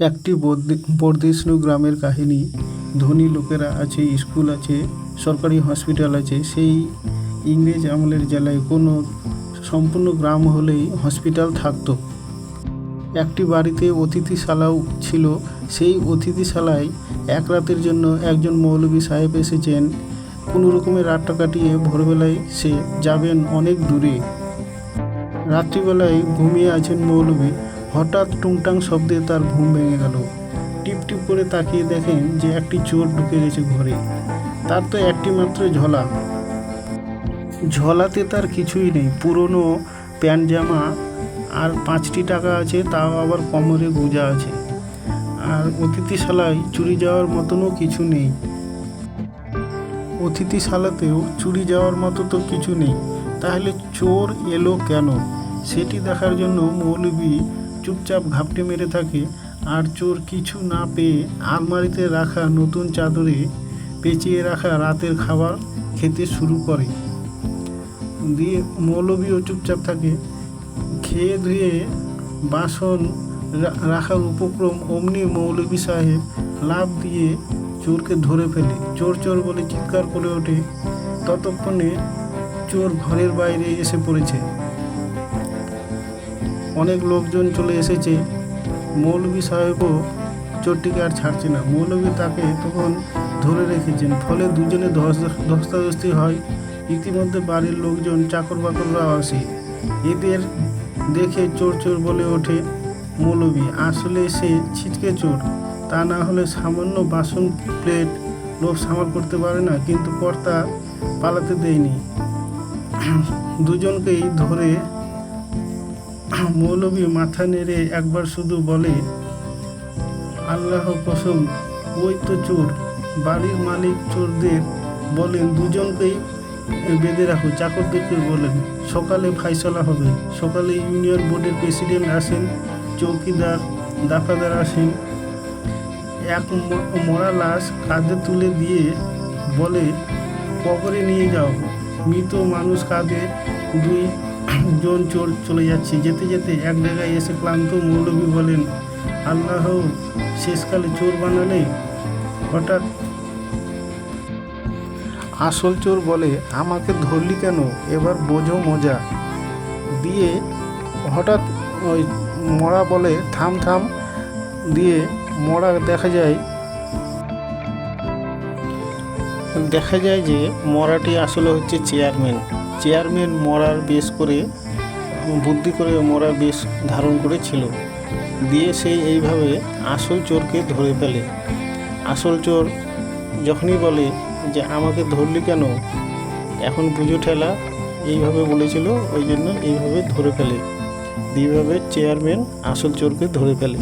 একটি বর্দি- বর্ধিষ্ণু গ্রামের কাহিনী। ধনী লোকেরা আছে, স্কুল আছে, সরকারি হসপিটাল আছে, সেই ইংরেজ আমলের জেলায় কোনো সম্পূর্ণ গ্রাম হলেই হসপিটাল থাকতো। একটি বাড়িতে অতিথিশালাও ছিল। সেই অতিথিশালায় এক রাতের জন্য একজন মৌলভী সাহেব এসেছেন। কোনো রকমের রাতটা কাটিয়ে ভোরবেলায় সে যাবেন অনেক দূরে। রাত্রিবেলায় ঘুমিয়ে আছেন মৌলভী। হঠাৎ টুংটাং শব্দে তার ঘুম ভেঙে গেল। টিপ টিপ করে তাকিয়ে দেখেন যে একটি চোর ঢুকে গেছে ঘরে। তার তো একটি মাত্র ঝলা। ঝলাতে তার কিছুই নেই, পুরনো প্যান্ট জামা আর পাঁচটি টাকা আছে, তাও আবার কোমরে গোজা আছে। আর অতিথিশালায় চুরি যাওয়ার মতনও কিছু নেই। অতিথিশালাতেও চুরি যাওয়ার মতো তো কিছু নেই। তাহলে চোর এলো কেন? সেটি দেখার জন্য মৌলবী চুপচাপ ঘাপটে মেরে থাকে। আর চোর কিছু না পেয়ে আলমারিতে রাখা নতুন চাদরে পেঁচিয়ে রাখা রাতের খাবার খেতে শুরু করে। দিয়ে মৌলবীও চুপচাপ থাকে। খেয়ে ধুয়ে বাসন রাখার উপক্রম অমনি মৌলবী সাহেব লাভ দিয়ে চোরকে ধরে ফেলে। চোর চোর বলে চিৎকার করে ওঠে। ততক্ষণে চোর ঘরের বাইরে এসে পড়েছে। অনেক লোকজন চলে এসেছে। মৌলবী সাহেবও চোরটিকে আর ছাড়ছে না। মৌলবী তাকে তখন ধরে রেখেছেন, ফলে দুজনে ধস- ধস্তাধস্তি হয়। ইতিমধ্যে বাড়ির লোকজন চাকর বাকররাও আসে। এদের দেখে চোর চোর বলে ওঠে মৌলবী আসলে সে ছিটকে চোর। তা না হলে সামান্য বাসন প্লেট লোভ সামাল করতে পারে না, কিন্তু কর্তা পালাতে দেয়নি। দুজনকেই ধরে মৌলবী মাথা নেড়ে একবার শুধু বলে, আল্লাহ কসম, ওই তো চোর। বাড়ির মালিক চোরদের বলেন, দুজনকেই বেঁধে রাখো। চাকরদেরকে বলেন, সকালে ফাইসলা হবে। সকালে ইউনিয়ন বোর্ডের প্রেসিডেন্ট আসেন, চৌকিদার, দাফাদার আসেন। এক মরা লাশ কাঁধে তুলে দিয়ে বলে কবরে নিয়ে যাও। মৃত মানুষ কাঁধে দুই জন চোর চলে যাচ্ছে, যেতে যেতে এক জায়গায় এসে ক্লান্ত মৌলবী বলেন, আল্লাহ, শেষকালে চোর বানালে? হঠাৎ আসল চোর বলে, আমাকে ধরলি কেন? এবার বোঝো মজা। দিয়ে হঠাৎ ওই মরা বলে, থাম থাম। দিয়ে মরা দেখা যায় দেখা যায় যে মরাটি আসলে হচ্ছে চেয়ারম্যান। চেয়ারম্যান মরার বেশ করে, বুদ্ধি করে মরার বেশ ধারণ করেছিল। দিয়ে সেই এইভাবে আসল চোরকে ধরে ফেলে। আসল চোর যখনই বলে যে, আমাকে ধরলি কেন? এখন বুঝো ঠেলা, এইভাবে বলেছিল, ওই জন্য এইভাবে ধরে ফেলে। এইভাবে চেয়ারম্যান আসল চোরকে ধরে ফেলে।